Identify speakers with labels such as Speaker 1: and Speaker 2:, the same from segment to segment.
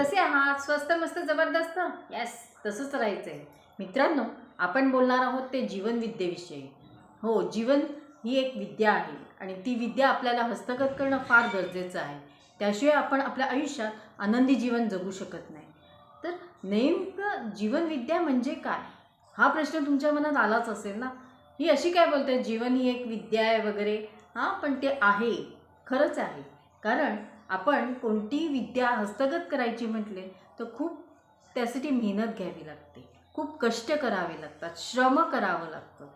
Speaker 1: कसे आहात स्वस्त मस्त जबरदस्त. यस तसंच राहायचं आहे मित्रांनो आपण बोलणार आहोत ते जीवनविद्येविषयी हो जीवन ही एक विद्या आहे आणि ती विद्या आपल्याला हस्तगत करणं फार गरजेचं आहे. त्याशिवाय आपण आपल्या आयुष्यात आनंदी जीवन जगू शकत नाही. तर नेमकं जीवनविद्या म्हणजे काय? हा प्रश्न तुमच्या मनात आलाच असेल ना? ही अशी काय बोलते जीवन ही एक विद्या आहे वगैरे. हां पण ते आहे. खरंच आहे. कारण आपण कोणतीही विद्या हस्तगत करायची म्हटले तर खूप त्यासाठी मेहनत घ्यावी लागते. खूप कष्ट करावे लागतात श्रम करावं लागतं.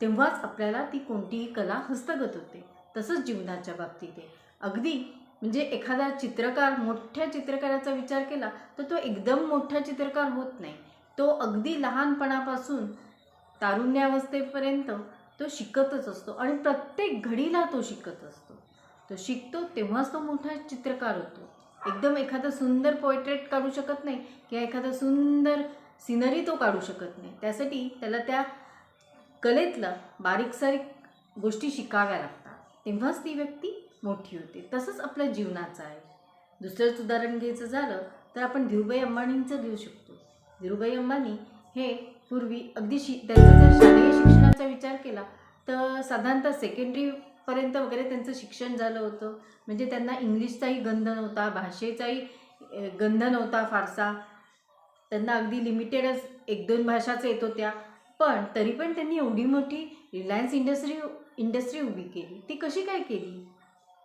Speaker 1: तेव्हाच आपल्याला ती कोणतीही कला हस्तगत होते. तसंच जीवनाच्या बाबतीत. आहे अगदी म्हणजे एखादा चित्रकार मोठ्या चित्रकाराचा विचार केला तर तो एकदम मोठा चित्रकार होत नाही. तो अगदी लहानपणापासून तारुण्यावस्थेपर्यंत तो शिकतच असतो आणि प्रत्येक घडीला तो शिकत असतो. तो शिकतो तेव्हाच तो मोठा चित्रकार होतो. एकदम एखादं सुंदर पोर्ट्रेट काढू शकत नाही किंवा एखादं सुंदर सिनरी तो काढू शकत नाही. त्यासाठी त्याला त्या कलेतलं बारीक सारीक गोष्टी शिकाव्या लागतात. तेव्हाच ती व्यक्ती मोठी होते. तसंच आपल्या जीवनाचं आहे. दुसरंच उदाहरण घ्यायचं झालं तर आपण धीरूबाई अंबानींचं घेऊ शकतो. धीरुभाई अंबानी हे पूर्वी अगदी शि त्यांचा जर शालेय शिक्षणाचा विचार केला तर साधारणतः पर्यंत वगैरे त्यांचं शिक्षण झालं होतं. म्हणजे त्यांना इंग्लिशचाही गंध नव्हता भाषेचाही गंध नव्हता फारसा. त्यांना अगदी लिमिटेडच एक दोन भाषाच येत होत्या. पण तरी पण त्यांनी एवढी मोठी रिलायन्स इंडस्ट्री इंडस्ट्री उभी केली. ती कशी काय केली?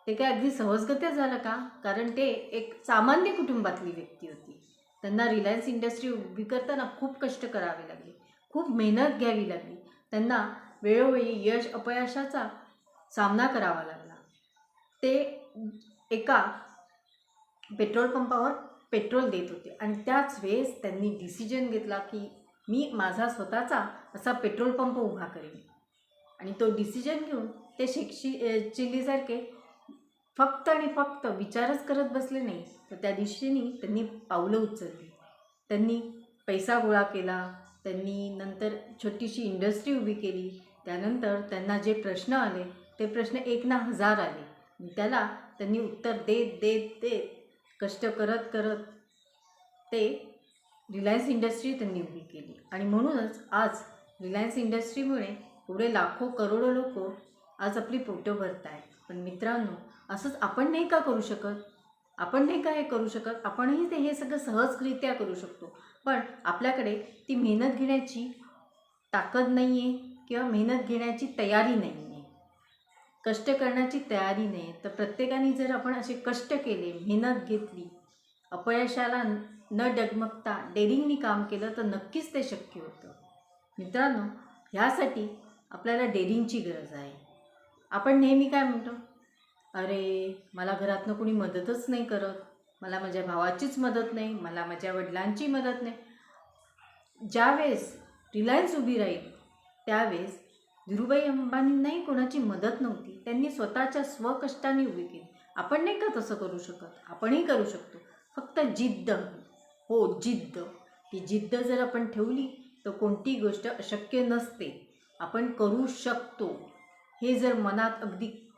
Speaker 1: ते काय अगदी सहजगत्या झालं का? कारण ते एक सामान्य कुटुंबातली व्यक्ती होती. त्यांना रिलायन्स इंडस्ट्री उभी करताना खूप कष्ट करावे लागले. खूप मेहनत घ्यावी लागली. त्यांना वेळोवेळी यश अपयशाचा सामना करावा लागला. ते एका पेट्रोल पंपावर पेट्रोल देत होते. आणि त्याच वेळेस त्यांनी डिसिजन घेतला की मी माझा स्वतःचा असा पेट्रोल पंप उभा करेन. आणि तो डिसिजन घेऊन ते शिक्षी चिल्लीसारखे फक्त आणि फक्त विचारच करत बसले नाही. तर त्या दिशेने त्यांनी पावलं उचलली. त्यांनी पैसा गोळा केला. त्यांनी नंतर छोटीशी इंडस्ट्री उभी केली. त्यानंतर त्यांना जे प्रश्न आले ते प्रश्न एक ना हजार आले. त्याला त्यांनी उत्तर देत देत देत कष्ट करत करत ते रिलायन्स इंडस्ट्री त्यांनी उभी केली. आणि म्हणूनच आज रिलायन्स इंडस्ट्रीमुळे पुढे लाखो करोडो लोक आज आपली पोटं भरत आहेत पण मित्रांनो असंच आपण नाही का करू शकत? आपण नाही का हे करू शकत? आपणही ते हे सगळं सहजरित्या करू शकतो. पण आपल्याकडे ती मेहनत घेण्याची ताकद नाही आहे किंवा मेहनत घेण्याची तयारी नाही आहे कष्ट करण्याची तयारी नाही तर प्रत्येकाने जर आपण असे कष्ट केले मेहनत घेतली अपयशाला न डगमगता डेरिंगनी काम केलं तर नक्कीच ते शक्य होतं. मित्रांनो ह्यासाठी आपल्याला डेरिंगची गरज आहे. आपण नेहमी काय म्हणतो? अरे मला घरातनं कोणी मदतच नाही करत. मला माझ्या भावाचीच मदत नाही मला माझ्या वडिलांची मदत नाही. ज्यावेळेस रिलायन्स उभी राहील त्यावेळेस धीरुभाई अंबानींनाही कोणाची मदत नव्हती. त्यांनी स्वतःच्या स्वकष्टाने उभी केली. आपण नाही का तसं करू शकत? आपणही करू शकतो. फक्त जिद्द. हो जिद्द. ती जिद्द जर आपण ठेवली तर कोणती गोष्ट अशक्य नसते. आपण करू शकतो. हे जर मनात अगदी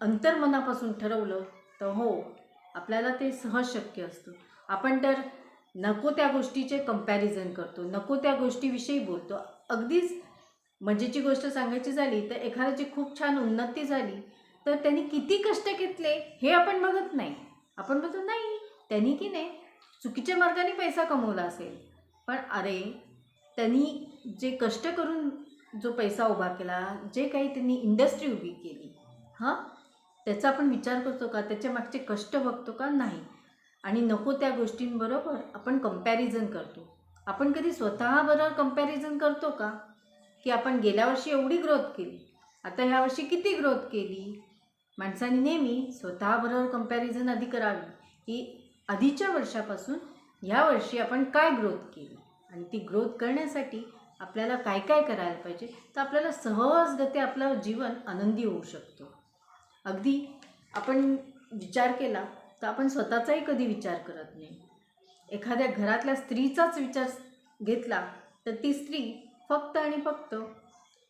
Speaker 1: अंतर्मनापासून ठरवलं तर हो आपल्याला ते सहज शक्य असतं. आपण तर नको त्या गोष्टीचे कंपॅरिझन करतो नको त्या गोष्टीविषयी बोलतो. अगदीच म्हणजे मजेची गोष्ट सांगायची झाली तर एखाद्याची खूप छान उन्नती झाली तर त्यांनी किती कष्ट घेतले हे आपण बघत नाही. आपण बघतो नाही त्यांनी की नाही? चुकीच्या मार्गाने पैसा कमवला असेल. पण अरे त्यांनी जे कष्ट करून जो पैसा उभा केला जे काही त्यांनी इंडस्ट्री उभी केली हां? त्याचा आपण विचार करतो का? त्याच्या मागचे कष्ट बघतो का? नाही. आणि नको त्या गोष्टींबरोबर आपण कंपॅरिझन करतो. आपण कधी स्वतःबरोबर कंपॅरिझन करतो का? की आपण गेल्या वर्षी एवढी ग्रोथ केली. आता ह्या वर्षी किती ग्रोथ केली? माणसाने नेहमी स्वतःबरोबर कंपॅरिझन आधी करावी की आधीच्या वर्षापासून ह्या वर्षी आपण काय ग्रोथ केली? आणि ती ग्रोथ करण्यासाठी आपल्याला काय काय करायला पाहिजे? तर आपल्याला सहजगती आपलं जीवन आनंदी होऊ शकतो. अगदी आपण विचार केला तर आपण स्वतःचाही कधी विचार करत नाही. एखाद्या घरातल्या स्त्रीचाच विचार घेतला तर ती स्त्री फक्त आणि फक्त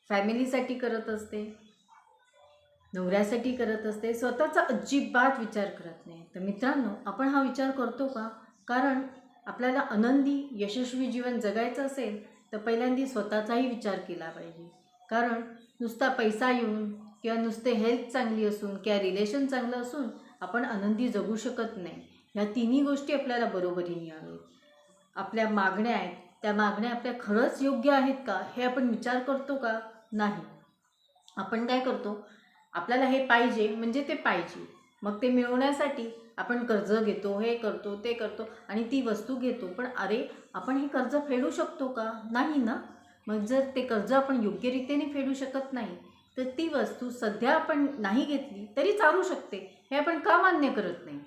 Speaker 1: फॅमिलीसाठी करत असते. नवऱ्यासाठी करत असते. स्वतःचा अजिबात विचार करत नाही. तर मित्रांनो आपण हा विचार करतो का? कारण आपल्याला आनंदी यशस्वी जीवन जगायचं असेल तर पहिल्यांदा स्वतःचाही विचार केला पाहिजे. कारण नुसता पैसा येऊन किंवा नुसते हेल्थ चांगली असून किंवा रिलेशन चांगलं असून आपण आनंदी जगू शकत नाही. ह्या तिन्ही गोष्टी आपल्याला बरोबरीने यावेत आपल्या मागण्या आहेत. त्या मागण्या आपल्या खरंच योग्य आहेत का हे आपण विचार करतो का? नाही. आपण काय करतो? आपल्याला हे पाहिजे म्हणजे ते पाहिजे. मग ते मिळवण्यासाठी आपण कर्ज घेतो हे करतो ते करतो आणि ती वस्तू घेतो. पण अरे आपण हे कर्ज फेडू शकतो का? नाही ना. मग जर ते कर्ज आपण योग्य रीतीने फेडू शकत नाही तर ती वस्तू सध्या आपण नाही घेतली तरी चालू शकते. हे आपण का मान्य करत नाही?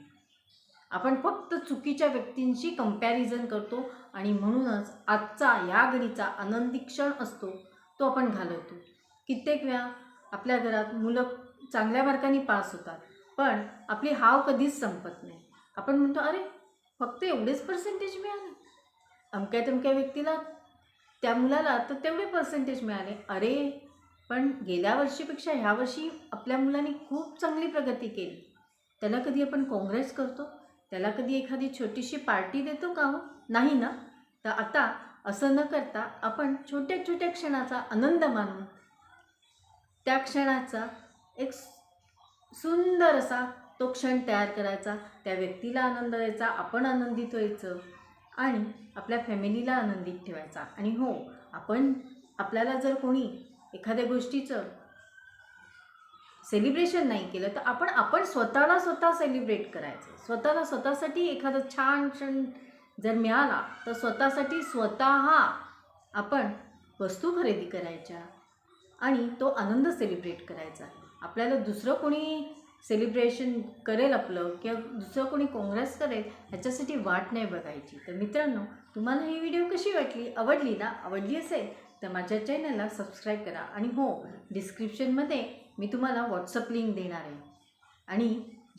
Speaker 1: आपण फक्त चुकीच्या व्यक्तींशी कंपॅरिझन करतो आणि म्हणूनच आजचा या घडीचा आनंदी क्षण असतो तो आपण घालवतो. कित्येक वेळा आपल्या घरात मुलं चांगल्या मार्कांनी पास होतात पण आपली हाव कधीच संपत नाही. आपण म्हणतो अरे फक्त एवढेच पर्सेंटेज मिळाले. अमक्या तमक्या व्यक्तीला त्या मुलाला तर तेवढे पर्सेंटेज मिळाले. अरे पण गेल्या वर्षीपेक्षा ह्या वर्षी आपल्या मुलांनी खूप चांगली प्रगती केली. त्याला कधी आपण काँग्रेस करतो? त्याला कधी एखादी छोटीशी पार्टी देतो का हो? नाही ना? तर आता असं न करता आपण छोट्या छोट्या क्षणाचा आनंद मानून त्या क्षणाचा एक सुंदर असा तो क्षण तयार करायचा. त्या व्यक्तीला आनंद द्यायचा आपण आनंदित व्हायचं आणि आपल्या फॅमिलीला आनंदित ठेवायचा. आणि हो आपण आपल्याला जर कोणी एखाद्या गोष्टीचं सेलिब्रेशन नाही केलं तर आपण आपण स्वतःला स्वतः सेलिब्रेट करायचं. स्वतःला स्वतःसाठी एखादा छान क्षण जर मिळाला तर स्वतःसाठी स्वतः आपण वस्तू खरेदी करायच्या आणि तो आनंद सेलिब्रेट करायचा. आपल्याला दुसरं कोणी सेलिब्रेशन करेल आपलं किंवा दुसरं कोणी काँग्रेस करेल ह्याच्यासाठी वाट नाही बघायची. तर मित्रांनो तुम्हाला ही व्हिडिओ कशी वाटली? आवडली ना? आवडली असेल तर माझ्या चॅनलला सबस्क्राईब करा. आणि हो डिस्क्रिप्शनमध्ये मी तुम्हाला व्हॉट्सअप लिंक देणार आहे. आणि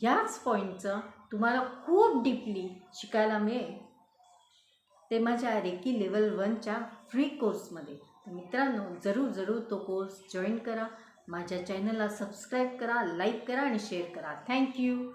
Speaker 1: ह्याच पॉईंटचं तुम्हाला खूप डीपली शिकायला मिळेल. ते माझ्या रेकी लेवल वनच्या फ्री कोर्समध्ये तर मित्रांनो जरूर जरूर तो कोर्स जॉईन करा. माझ्या चॅनलला सबस्क्राईब करा लाईक करा आणि शेअर करा. थँक्यू